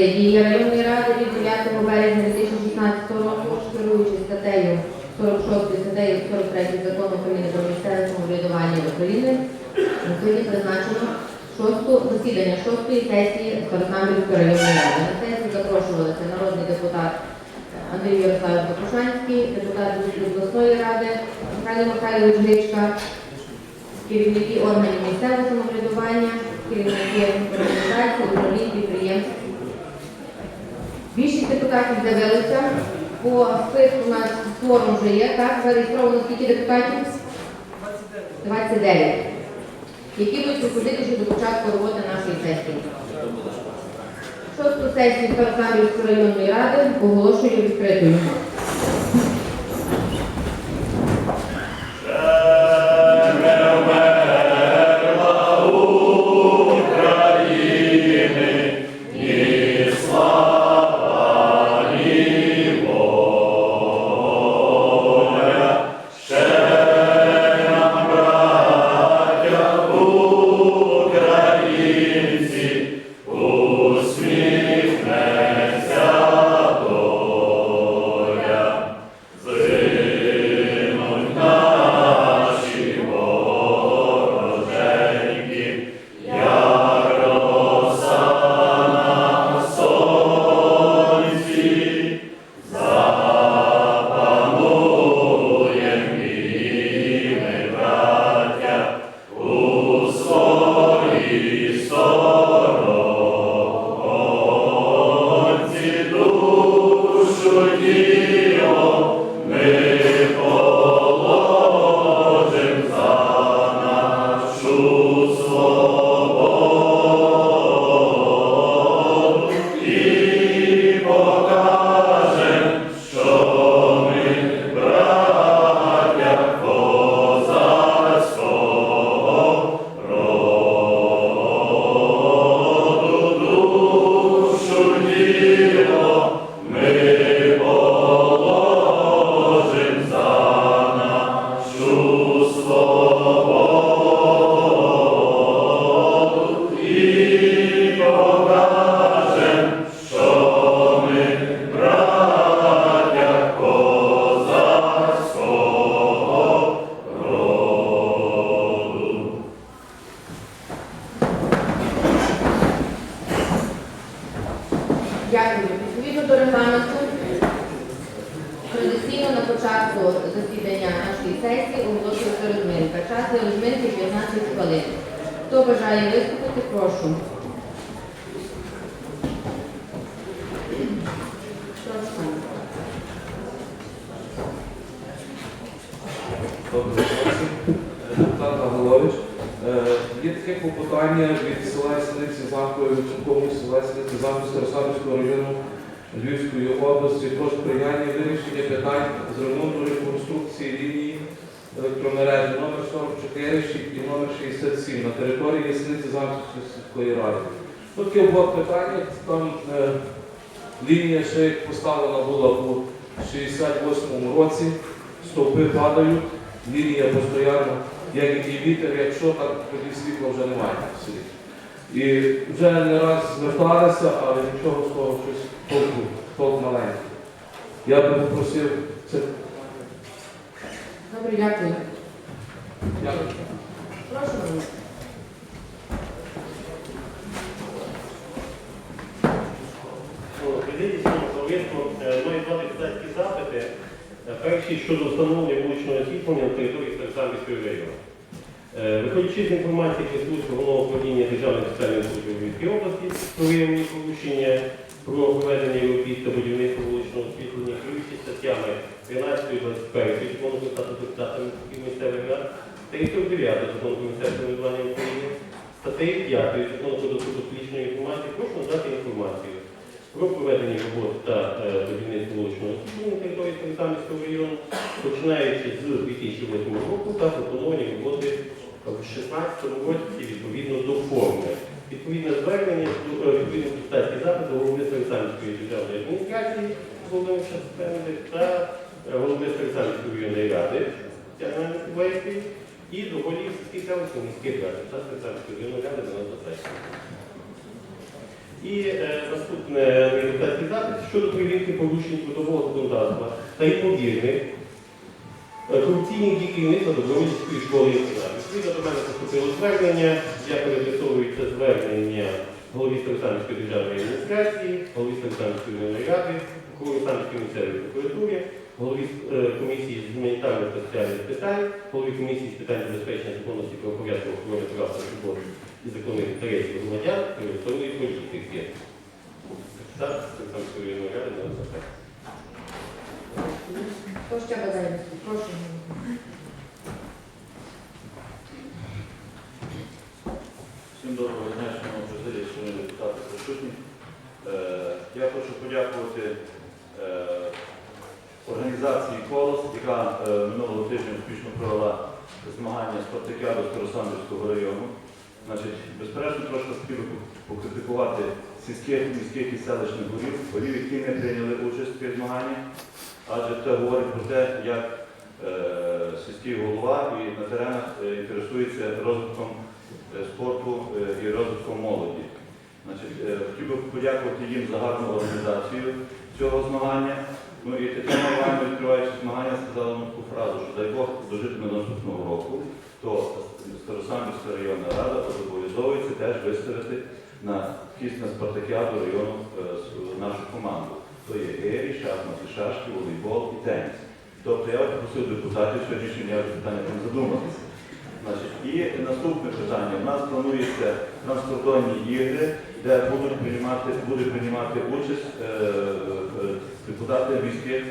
Президії районної ради від 9 березня 2016 року, керуючи статтею 46 статтею 43 закону України про місцеве самоврядування України, сьогодні призначено шосту засідання шостої сесії Старосамбірської районної ради. На сесію запрошувалися народний депутат Андрій Ярославович Покушанський, депутат обласної ради Михайло Михайлович Гречка, керівники органів місцевого самоврядування, керівники депутатів з'явилися. По списку у нас форум вже є, так? Зареєстровано скільки депутатів? 29. Які будуть приходити ще до початку роботи нашої сесії. Шосту сесію Старосамбірської районної ради оголошую відкритою. Дякую. Є таке клопотання від села Синиці Замкової Вичинкового села Синиці Замку Старосамівського району Львівської області про сприяння вирішення питань з ремонту реконструкції лінії електромережі номер 44 і номер 67 на території Ясниці сільської ради. Тут є два питання. Там е, лінія ще як поставлена була у 68-му році, стовпи падають, лінія постійно як і вітер, якщо так тоді світла вже немає в селі. І вже не раз зверталися, але нічого з того щось толку, толк маленький. Я би попросив це. Добре, дякую. Дякую. Прошу вас. Президентському товариству мої два депутатські запити. Перший щодо встановлення вуличного освітлення на території Старосамбірської району. Е, Виходячи з інформації Пресурського головного управління Державної соціальної служби в Львівській області про виявлені порушення про проведення європейського будівництва вуличного освітлення, керуючись статтями 13 і 21 закону про статус депутатів місцевих рад, статтею 9 закону про місцеве України, статтею 5 закону про доступ до публічної інформації, прошу надати інформацію про проведення роботи та е, будівництва вуличного освітлення території Станіславського району, починаючи з 2008 року та пропоновані роботи в 2016 році відповідно до форми. Відповідне звернення, е, відповідний депутатський голови Станіславської державної адміністрації Володимира Шастенди та е, голови Станіславської районної ради Тетяни Кубейської і до голів сільських селищних міських рад та Станіславської районної ради 95. І е, наступне депутатський запит щодо перевірки порушень трудового законодавства та ймовірних е, корупційних дій керівництва Добровольської школи. Відповідно до мене поступило звернення. Я переадресовую це звернення голові Старосамівської державної адміністрації, голові Старосамівської ради, голові Самівської місцевої прокуратури, голові комісії з гуманітарних та соціальних питань, голові комісії з питань забезпечення законності правопорядку охорони прав та свобод і законних інтересів громадян електронної політики. Так, Старосамівської районної ради на запит. Хто ще бажає? Прошу. Всім доброго дня, шановні президії, шановні депутати присутні. Е, Я хочу подякувати е, організації «Колос», яка е, минулого тижня успішно провела змагання спартакіаду Старосамбірського району. Значить, безперечно, трошки хотів би покритикувати сільських, міських і селищних голів, голів, які не прийняли участь в цих змаганнях, адже це говорить про те, як е, сільський голова і на теренах е, інтересується розвитком е, спорту е, і розвитком молоді. Значить, е, хотів би подякувати їм за гарну організацію цього змагання. Ну і Тетяна відкриваючи змагання, сказала таку фразу, що дай Бог дожити до наступного року, то Старосамбірська районна рада зобов'язовується теж виставити на вхід на спартакіаду району е, нашу команду. То є гері, шахмати, шашки, волейбол і теніс. Тобто я просив депутатів сьогоднішнього дня питання там задуматися. Значить, і наступне питання. У нас планується транспортовані ігри, де будуть приймати, буде приймати участь е, е, депутати міських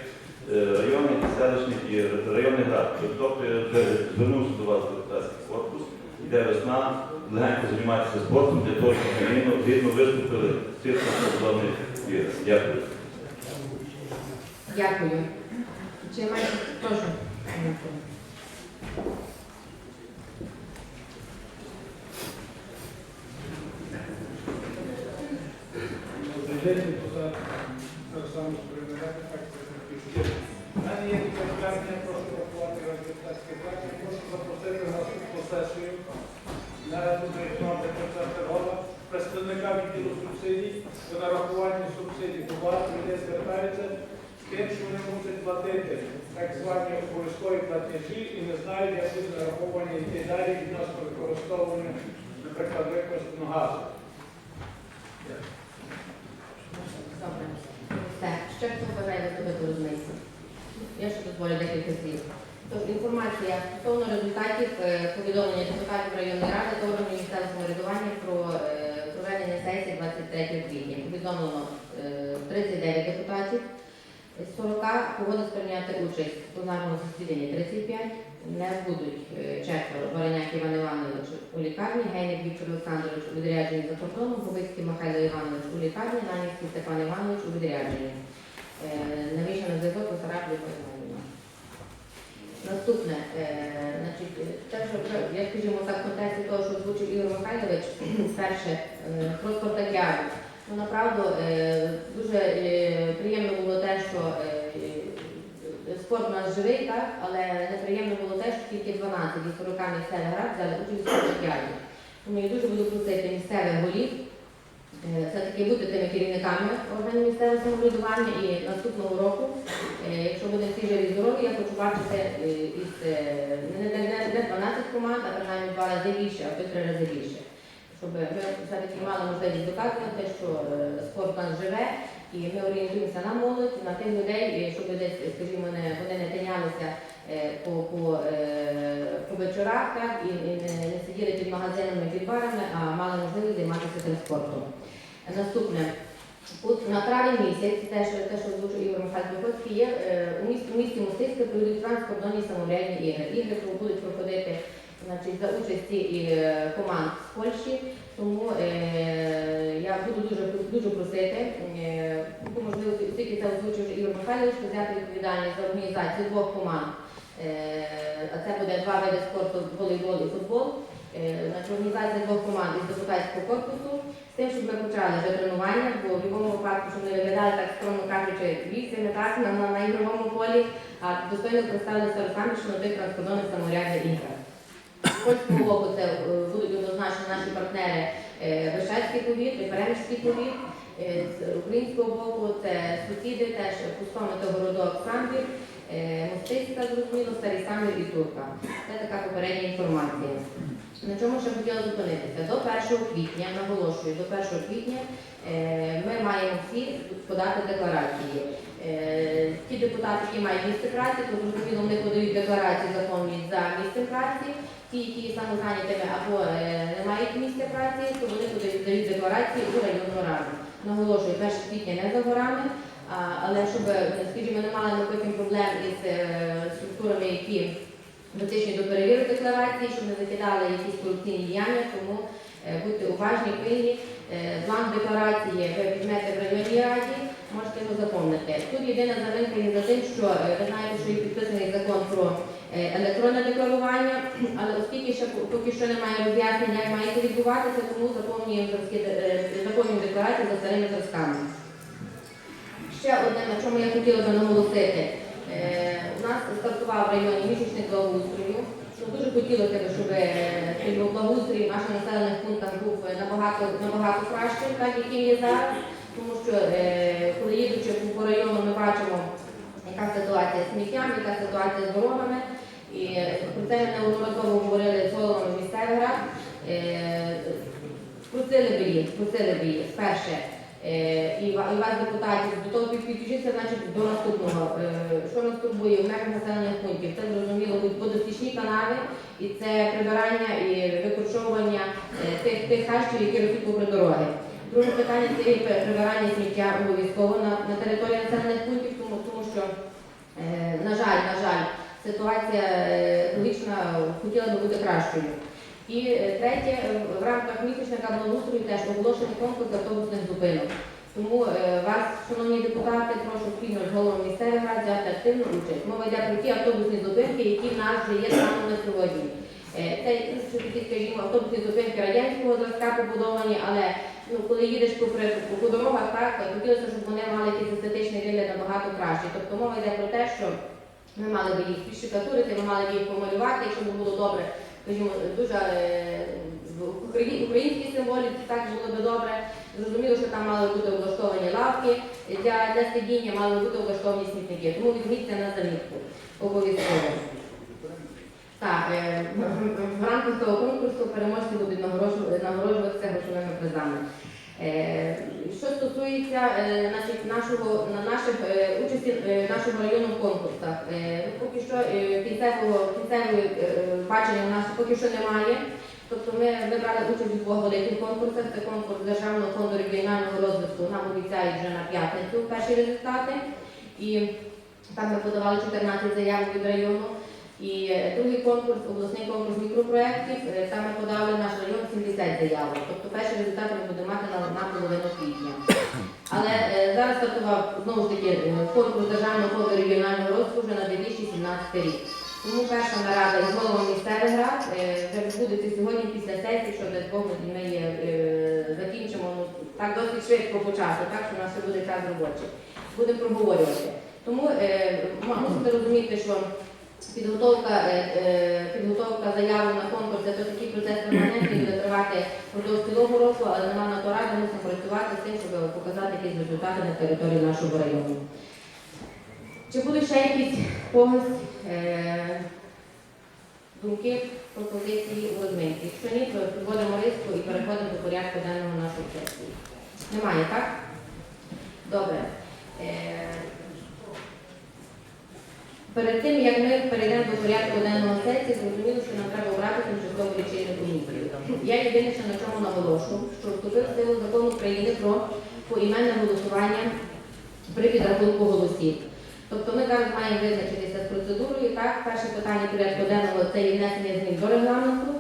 районних і селищних і районних рад. Тобто я звернувся до вас депутатський корпус, йде весна, легенько займатися спортом для того, щоб ми гідно- гідно виступили з цих транспортованих вір. Дякую. Дякую. Чи маєте? Прошу. Добрий день, депутат Олександр Сприймати, фракція «Батьківщина». У мене є таке звернення, прошу врахувати ваш депутатський фракції, прошу запросити на наступну сесію на виконавча процесу рода представника відділу субсидій по нарахуванню субсидій. Бо багато людей звертаються з тим, що вони мусять платити так звані обов'язкові платежі і не знають, як будуть нараховані і далі відносно використовування, наприклад, використаного газу. Добре. Все. Ще хто бажає виступити розмовці? Я ще дозволю декілька слів. Тож інформація стосовно результатів е, повідомлення депутатів районної ради та органів місцевого самоврядування про е, проведення сесії 23 квітня. Повідомлено е, 39 депутатів. З 40 погодились прийняти участь у пленарному засіданні 35. Не будуть е, четверо. Вареняк Іван Іванович у лікарні, Гейник Віктор Олександрович у відрядженні за кордоном, Губицький Михайло Іванович у лікарні, Нанівський Степан Іванович у відрядженні. Е, Навіщо на зв'язок Висараб Іванівна. Наступне, е, значить, те, що я скажімо так, в контексті того, що озвучив Ігор Михайлович, перше, про спартакіаду. Ну, направду, е, дуже е, приємно було те, що е, спорт у нас живий, так, але неприємно було те, що тільки 12 із 40 місцевих рад взяли участь у спортпіаді. Тому я дуже буду просити місцевих голів все-таки бути тими керівниками органів місцевого самоврядування і наступного року, якщо буде всі живі здорові, я хочу бачити із не 12 команд, а принаймні два рази більше, або три рази більше. Щоб ми все-таки мали можливість доказувати, що е, спорт нас живе, і ми орієнтуємося на молодь, на тих людей, щоб десь, скажімо, не, вони не тинялися е, по, по, е, по вечорах, так, і, не, сиділи під магазинами, під барами, а мали можливість займатися цим спортом. Наступне. От на травень місяць, те, що, те, що озвучив Ігор Михайлович Виходський, є у місті, у місті Мостиське пройдуть транскордонні самоврядні ігри. Ігри будуть проходити значить, за участі е, команд з Польщі, тому е, я буду дуже, дуже просити, е, можливо, оскільки це озвучив Ігор Михайлович, взяти відповідальність за організацію двох команд. Е, а це буде два види спорту волейбол і футбол. Е, значить, організація двох команд із депутатського корпусу з тим, щоб ми почали вже тренування, бо в будь-якому випадку, щоб не виглядали так скромно кажучи, вісіми так на, на, на ігровому полі, а достойно представили Старосамбірщину на тих транскордонних самоврядних іграх. Польського боку це будуть однозначно наші партнери е, Вишецький повіт Переміжський повіт. Е, З українського боку це сусіди, теж та городок Самбір, е, Мостицька, зрозуміло, Старий Самбір і Турка. Це така попередня інформація. На чому ще хотіла зупинитися? До 1 квітня, наголошую, до 1 квітня е, ми маємо всі подати декларації. Е, Ті депутати, які мають місце праці, то зрозуміло, вони подають декларації законні за місцем праці. Ті, які самозайнятими або е, не мають місця праці, то вони подають дають декларації у районну раду. Наголошую, 1 квітня не за горами, але щоб, скажімо, не мали потім проблем із структурами, які дотичні до перевірок декларації, щоб не закидали якісь корупційні діяння, тому е, будьте уважні, пильні. Е, План декларації ви візьмете в районній раді, можете його заповнити. Тут єдина заминка є за тим, що е, ви знаєте, що є підписаний закон про електронне декларування, але оскільки ще поки що немає роз'яснень, як має це відбуватися, тому заповнюємо декларацію за старими зразками. Ще одне, на чому я хотіла би наголосити. Е, У нас стартував в районі місячник благоустрою. Дуже хотілося б, щоб е, благоустрій в наших населених пунктах був набагато, набагато кращим, так яким є зараз. Тому що е, коли їдучи по- району, ми бачимо, яка ситуація з сміттям, яка ситуація з дорогами. І про це неодноразово говорили з головами місцевих рад. Просили би їх, просили би їх, перше, і і вас, депутатів, до того підключитися, значить, до наступного. Е, Що нас турбує в межах населених пунктів? Це зрозуміло будуть водостічні канави, і це прибирання і викорчовування е, тих, тих хащів, які ростуть попри дороги. Друге питання це є прибирання сміття обов'язково на, на території населених пунктів, тому, тому що, е, на жаль, на жаль, ситуація е, екологічна хотіла би бути кращою. І е, третє, е, в рамках місячника благоустрою теж оголошений конкурс автобусних зупинок. Тому е, вас, шановні депутати, прошу спільно з головами місцевих рад взяти активну участь. Мова йде про ті автобусні зупинки, які в нас вже є станом на сьогодні. Це скажімо, автобусні зупинки радянського зразка побудовані, але ну, коли їдеш по, по, дорогах, так хотілося, щоб вони мали якийсь естетичний вигляд набагато кращий. Тобто мова йде про те, що ми мали би їх підшикатурити, ми мали б їх помалювати, якщо було добре скажімо, дуже е, українській символіці так було би добре. Зрозуміло, що там мали бути облаштовані лавки для, для сидіння, мали бути облаштовані смітники. Тому візьміться на замітку обов'язково. Так, е, в- рамках того конкурсу переможці будуть нагороджу- нагороджуватися грошовими призами. Е, Що стосується е, значить, нашого на наших е, участі нашого району в конкурсах, поки що кінцевого е, бачення у нас поки що немає. Тобто ми, ми брали участь у двох великих конкурсах. Це конкурс Державного фонду регіонального розвитку. Нам обіцяють вже на п'ятницю перші результати. І там ми подавали 14 заявок від району. І другий конкурс, обласний конкурс мікропроєктів, е, там ми подали наш район 70 заявок. Тобто перші результати ми будемо мати на, половину квітня. Але е, зараз стартував знову ж таки е, конкурс Державного фонду регіонального розвитку вже на 2017 рік. Тому перша нарада з головами місцевих рад вже відбудеться сьогодні після сесії, що десь Бог ми закінчимо ну, так досить швидко по часу, так що у нас ще буде час робочий. Будемо проговорювати. Тому мусите розуміти, що підготовка, е, е, підготовка заяви на конкурс це такий процес перманентний, буде тривати впродовж цілого року, але нема на то ради, мусимо працювати з тим, щоб показати якісь результати на території нашого району. Чи будуть ще якісь когось е, думки, пропозиції у розминці? Якщо ні, то підводимо риску і переходимо до порядку денного нашої сесії. Немає, так? Добре. Перед тим, як ми перейдемо до порядку денного сесії, зрозуміло, що нам треба обрати тимчасову лічильну комісію. Я єдине, що на чому наголошу, що вступив силу закон України про поіменне голосування при підрахунку голосів. Тобто ми зараз маємо визначитися з процедурою. Так, перше питання порядку денного це є внесення змін до регламенту.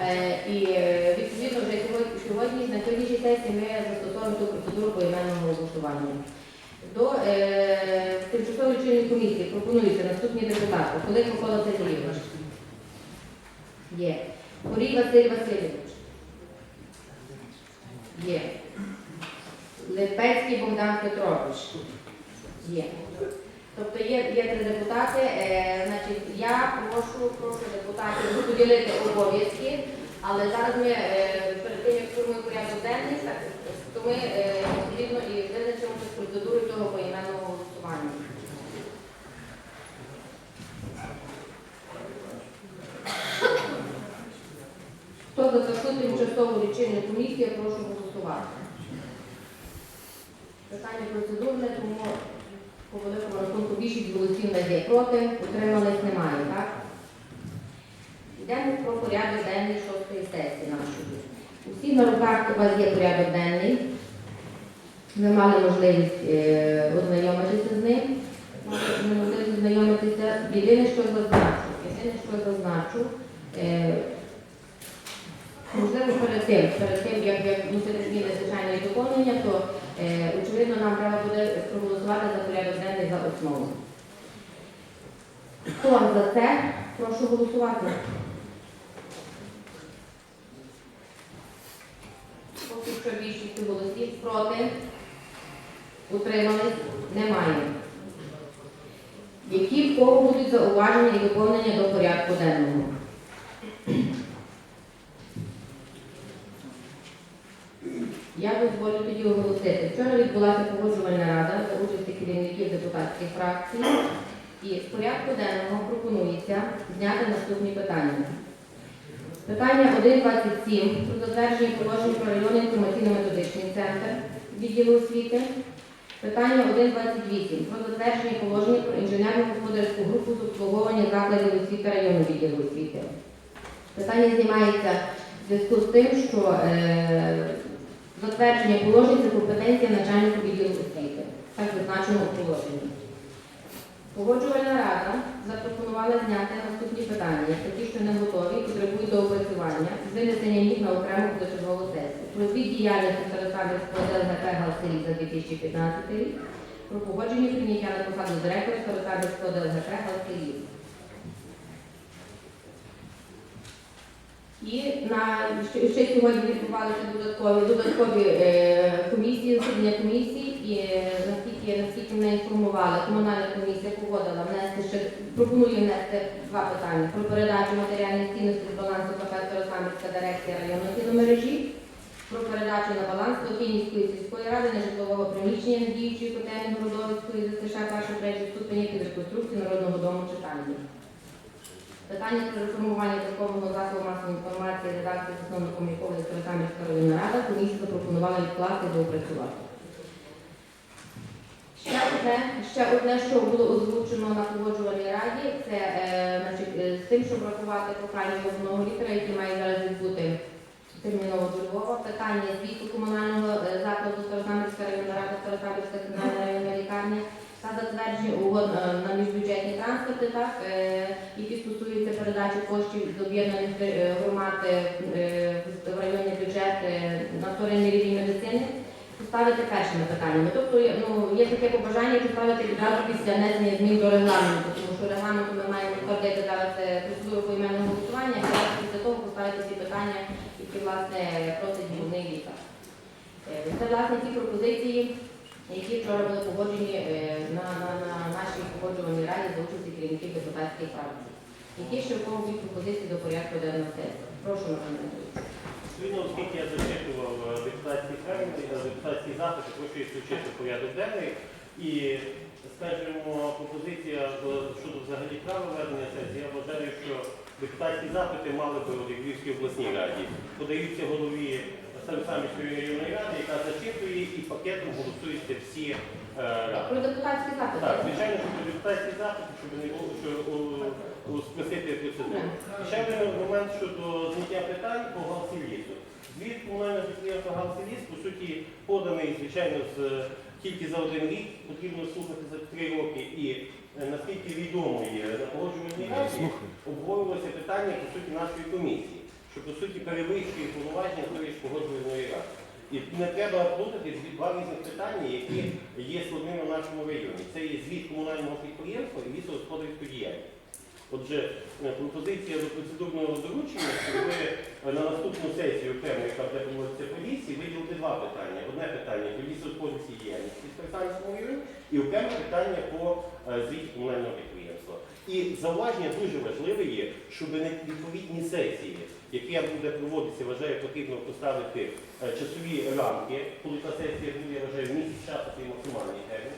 Е, І е, відповідно вже сьогодні на сьогоднішній сесії ми застосовуємо ту процедуру поіменного голосування. До е, тимчасової лічильної комісії пропонуються наступні депутати. Колик Микола Сергійович. Є. Корій Василь Васильович. Є. Липецький Богдан Петрович. Є. Тобто є, є три депутати. Е, значить, я прошу, прошу депутатів поділити обов'язки, але зараз ми е, перед тим, як формуємо порядок денний, то ми е, відповідно і визначимося з процедурою того поіменного голосування. Хто за таку тимчасову лічильну я прошу голосувати. Питання процедурне, тому по великому рахунку більшість голосів не є проти, утримались немає, так? Йдемо про порядок денний шостої сесії нашої. У всіх на руках у вас є порядок денний. Ви мали можливість е, ознайомитися з ним. Мали можливість ознайомитися. Єдине, що зазначу, єдине, що зазначу, е, можливо, перед тим, перед тим, як, вносити зміни звичайно доповнення, то е, очевидно нам треба буде проголосувати за порядок денний за основу. Хто за це? Прошу голосувати. Поки що більшість голосів проти. Утримались? Немає. Які в кого будуть зауваження і доповнення до порядку денного? Я дозволю тоді оголосити. Вчора відбулася погоджувальна рада за участі керівників депутатських фракцій. І з порядку денного пропонується зняти наступні питання. Питання 1.27 про затвердження положень про районний інформаційно-методичний центр відділу освіти. Питання 1.28 про затвердження положення про інженерно-господарську групу з обслуговування закладів освіти району відділу освіти. Питання знімається в зв'язку з тим, що е, затвердження положень це компетенція начальника відділу освіти. Так зазначено у положенні. Погоджувальна рада запропонувала зняти наступні питання, такі, що не готові, потребують доопрацювання, з винесення їх на окрему позачергову сесію. Про звіт діяльності Старосамівського ДЛГП Галселі за 2015 рік, про погодження прийняття на посаду директора Старосамівського ДЛГП Галселі. І на ще, сьогодні відбувалися додаткові додаткові е, комісії, засідання комісії, і е, наскільки наскільки мене інформували, комунальна комісія погодила внести ще пропонує внести два питання про передачу матеріальних цінностей з балансу КП Старосамівська дирекція районної кіномережі, про передачу на баланс Лохінівської сільської ради нежитлового приміщення діючої котельні Городовицької ЗСШ першої третьої ступені під реконструкцію народного дому читання. Питання про реформування такого засобу масової інформації редакції засновником якого є Старосамівська районна рада, комісія запропонувала відкласти доопрацювати. Ще одне, ще одне, що було озвучено на погоджувальній раді, це е, значить, е, з тим, щоб врахувати прохання головного лікаря, який має зараз відбути терміново до Львова. Питання звіту комунального е, закладу Старосамівська районна рада, Старосамівська центральна районна лікарня та затвердження угод е, на міжбюджетні транспорти, так, е, які стосуються передачі коштів з об'єднаних е, громад в районний бюджет на вторинний рівень медицини. Поставити першими питаннями. Тобто ну, є таке побажання поставити відразу після внесення змін до регламенту, тому що регламенту ми маємо утвердити зараз процедуру поіменного голосування, зараз після того поставити ці питання, які власне просить головний лікар. Це власне ті пропозиції, які вчора були погоджені е, на, на, на нашій погоджувальній раді за участі керівників депутатських фракцій. Які ще будуть пропозиції до порядку денного сесії? Прошу, Михайло Анатолійович. Відповідно, оскільки я зачитував е, депутатські е, депутатські запити, їх включити в порядок денний. І, скажімо, пропозиція щодо взагалі права ведення сесії, я вважаю, що депутатські запити мали би у Львівській обласній раді. Подаються голові Старосамівської районної ради, яка зачитує і пакетом голосуються всі е, ради. Про депутатські запити. Так, звичайно, що про депутатські запити, щоб не було що у- у- процедуру. Ще один момент щодо зняття питань по галсі лісу. Звіт комунального підприємства галсі ліс, по суті, поданий, звичайно, з, тільки за один рік, потрібно слухати за три роки. І е, наскільки відомо є на погоджувальній раді, обговорювалося питання, по суті, нашої комісії, що, по суті, перевищує повноваження тої ж погоджувальної ради. І не треба плутати два різних питання, які є складними в нашому районі. Це є звіт комунального підприємства і лісогосподарську діяльність. Отже, е, пропозиція до процедурного доручення, щоб ви е, на наступну сесію окремо, яка буде проводитися по лісі, виділити два питання. Одне питання по лісогосподарській діяльності в Старосамському районі і окреме питання по е, звіті комунального підприємства. І зауваження дуже важливе є, щоб не відповідні сесії, які буде проводитися, вважаю, потрібно поставити е, часові рамки, коли та сесія буде, вважаю, місяць часу є максимальний термін.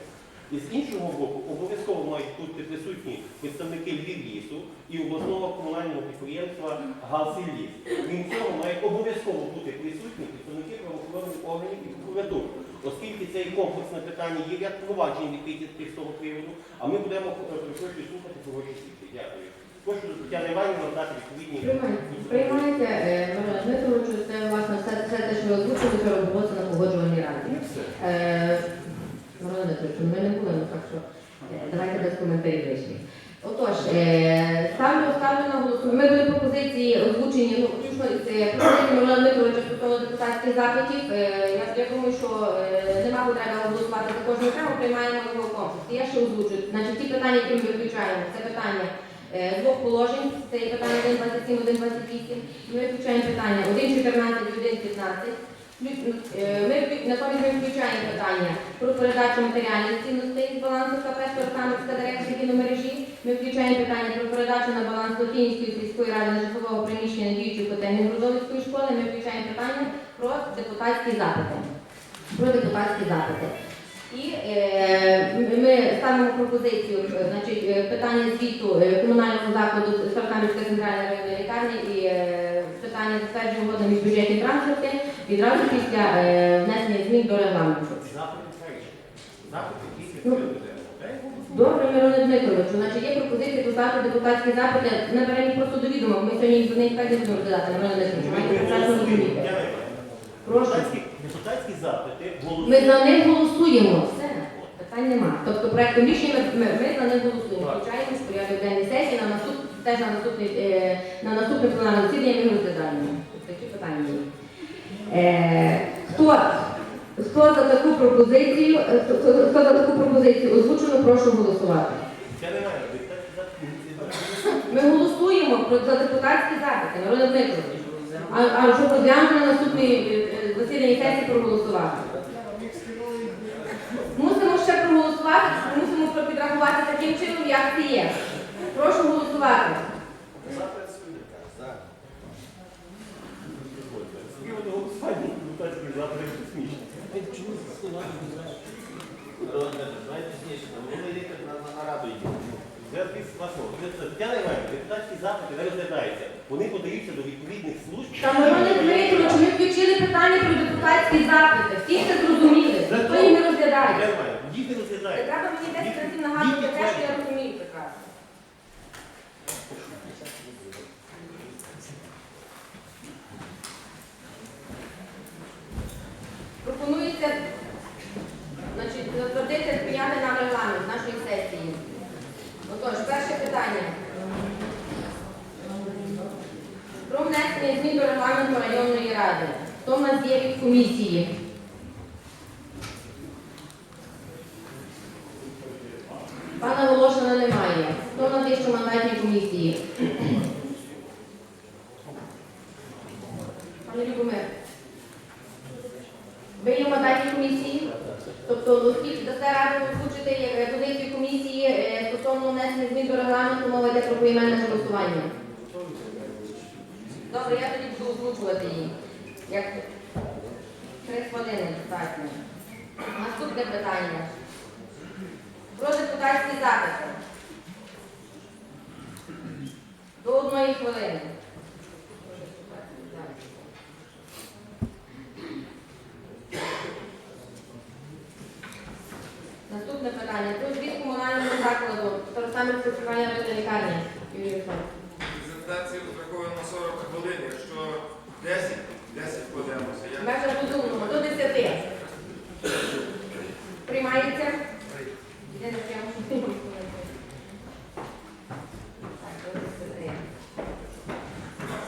І з іншого боку, обов'язково мають бути присутні представники Львівлісу і обласного комунального підприємства «Галсілліс». Крім цього, мають обов'язково бути присутні представники правоохоронних органів і прокуратури, оскільки це є комплексне питання, є ряд проваджень відкритих з того приводу, а ми будемо е, слухати проводити світі. Дякую. Прошу Тетяна Іванівна відповідні Приймаєте, Дмитровичу, це власне все, все те, що ви озвучили, вчора відбулося на погоджувальній раді. Е, Мирослав Дмитрович, ми не були, ну так що е, давайте без коментарів лишніх. Отож, е, ставлю, ставлю на голосування. Ми були пропозиції озвучені, ну, включно з пропозиції Мирослава Дмитровича стосовно депутатських запитів. Я, я думаю, що нема потреби голосувати за кожну окремо, приймаємо його в комплексі. Я ще озвучу. Значить, ті питання, які ми виключаємо, це питання двох положень, це є питання 1.27, 1.28. Ми виключаємо питання 1.14 і 1.15. Е, Ми натомість ми включаємо питання про передачу матеріальних цінностей з балансу КП Старосамівська дирекція кіномережі. Ми включаємо питання про передачу на баланс Латинської сільської ради нежитлового приміщення діючої котельні Грудовицької школи. Ми включаємо питання про депутатські запити. Про депутатські запити. І е, ми- ставимо пропозицію, значить, е, питання звіту е, комунального закладу Старокам'янська центральна районна лікарня і питання затвердження угоди міжбюджетні транспорти відразу після е, внесення змін до регламенту. Ну, Добре, Мироне Дмитровичу, значить є пропозиція поставити депутатські запити. Ми просто до відома, ми сьогодні до них так не будемо розглядати. Мироне Дмитровичу, маєте прекрасно розуміти. Прошу. Депутатські, депутатські запити Ми за них голосуємо. Все, питань нема. Тобто проектом рішення ми, ми, за них голосуємо. Включаємо в порядок денний сесії на наступ, теж на наступний е, на наступне пленарне засідання ми розглядаємо. Такі питання є. Е, хто, хто за таку пропозицію, е, хто, хто- за таку пропозицію озвучено, прошу голосувати. Я не маю, депутатські запити. Ми голосуємо про за депутатські запити, Мироне Дмитрович. А, а щоб розглянути на наступній е, засіданні сесії проголосувати. Мусимо ще проголосувати, мусимо підрахувати таким чином, як це є. Прошу голосувати. Депутатські запити не розглядаються. Вони подаються до відповідних служб. Та Мироне Дмитрович, ми включили питання про депутатські запити. Всі це зрозуміли. Ніхто їх не розглядає. Їх не Не розглядають. треба мені 10 разів нагадувати те, що я розумію прекрасно. Пропонується значить, затвердити прийняти нам регламент нашої сесії. Отож, перше питання. Про внесення змін до регламенту районної ради. Хто в нас є від комісії? Пана Волошина немає. Хто в нас є що мандатній комісії? Пане Любомир, ви є в мандатній комісії? Тобто оскільки дасте раду озвучити е, позицію комісії е, стосовно внесення змін до регламенту, мова йде про поіменне голосування. Добре, я тоді буду озвучувати її. Як три хвилини достатньо. Наступне питання. Про депутатські запити. До одної хвилини. Наступне питання. Звіт закладу центральної районної лікарні. Презентацію розраховуємо 40 хвилин, якщо 10, 10 вкладемося. Я Межа розумного до 10. Приймається? 10.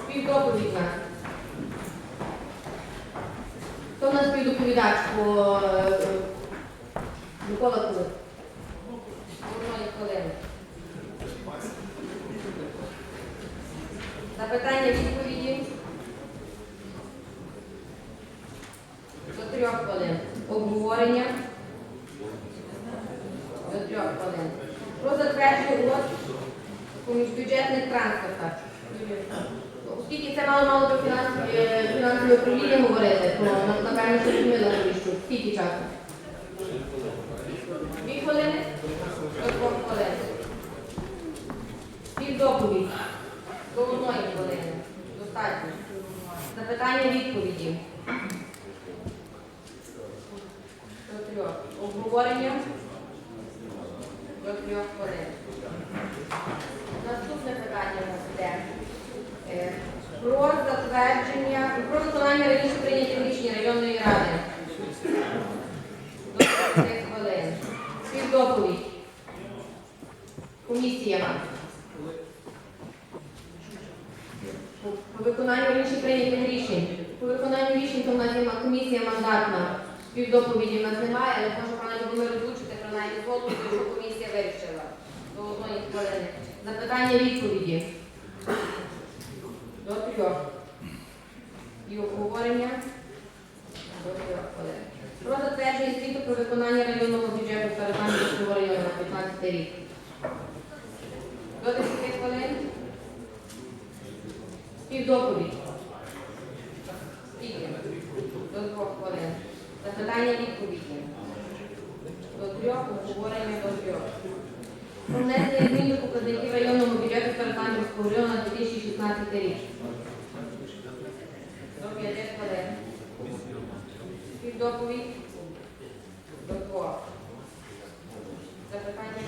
Співдоповідь. Хто у нас співдоповідач по е, Микола Кулик? Запитання відповіді? До трьох хвилин. Обговорення. До трьох хвилин. Про затвердження угод у міжбюджетних транспортах. Оскільки це мало мало про е, фінансове управління говорити, то напевно, що Горіщук. Скільки часу? Дві хвилини? До двох хвилин. Співдоповідь. До одної хвилини. Достатньо. Запитання відповіді. До трьох. Обговорення. До трьох хвилин. Наступне питання у нас йде. Е, Про затвердження, про виконання раніше прийнятих рішень районної ради. До 30 хвилин. Співдоповідь. Комісія. По- По виконанню раніше прийнятих рішень. По виконанню рішень то в нас є ма- комісія мандатна. Співдоповіді в нас немає, але можу пана Любомир озвучити принаймні згоду, що комісія вирішила до одної хвилини. Запитання відповіді. До. І обговорення хвилин. Про затвердження звіту про виконання районного бюджету Старокам'янського району на 15 рік. До 10 хвилин. Співдоповідь. Скільки? До двох хвилин. Запитання відповіді. До трьох, обговорення до трьох. Про внесення змін до показників районного бюджету Старокам'янського району на 2016 рік. До п'яти хвилин. Співдоповідь. До двох. Запитання.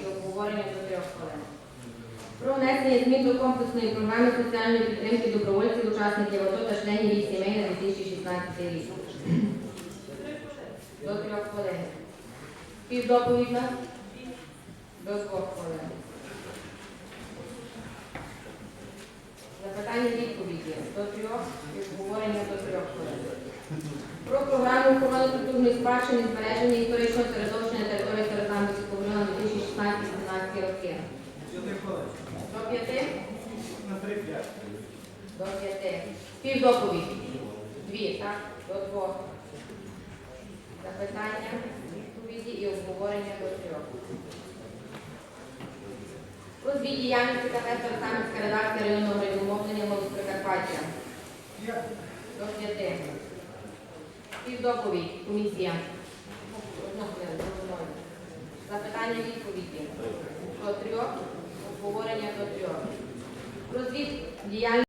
І обговорення до трьох хвилин. Про внесення змін до комплексної програми соціальної підтримки добровольців, учасників АТО та членів їх сімей на 2016 рік. До трьох хвилин. Співдоповідь? Запитання відповіді до трьох і обговорення до трьох хвилин. Про програму охорони культурної спадщини збереження історичного середовища на території Старозамбівського району на 2016-2017 роки. До п'яти? На три п'ять. До п'яти. Співдоповідь. Дві, так? До двох. Запитання, відповіді і обговорення до трьох. Про звіт діяльності та Старосамівська редакція районного радіомовлення «Голос Прикарпаття». До п'яти. Співдоповідь. Комісія. Запитання відповіді. До трьох. Обговорення до трьох. Про звіт діяльності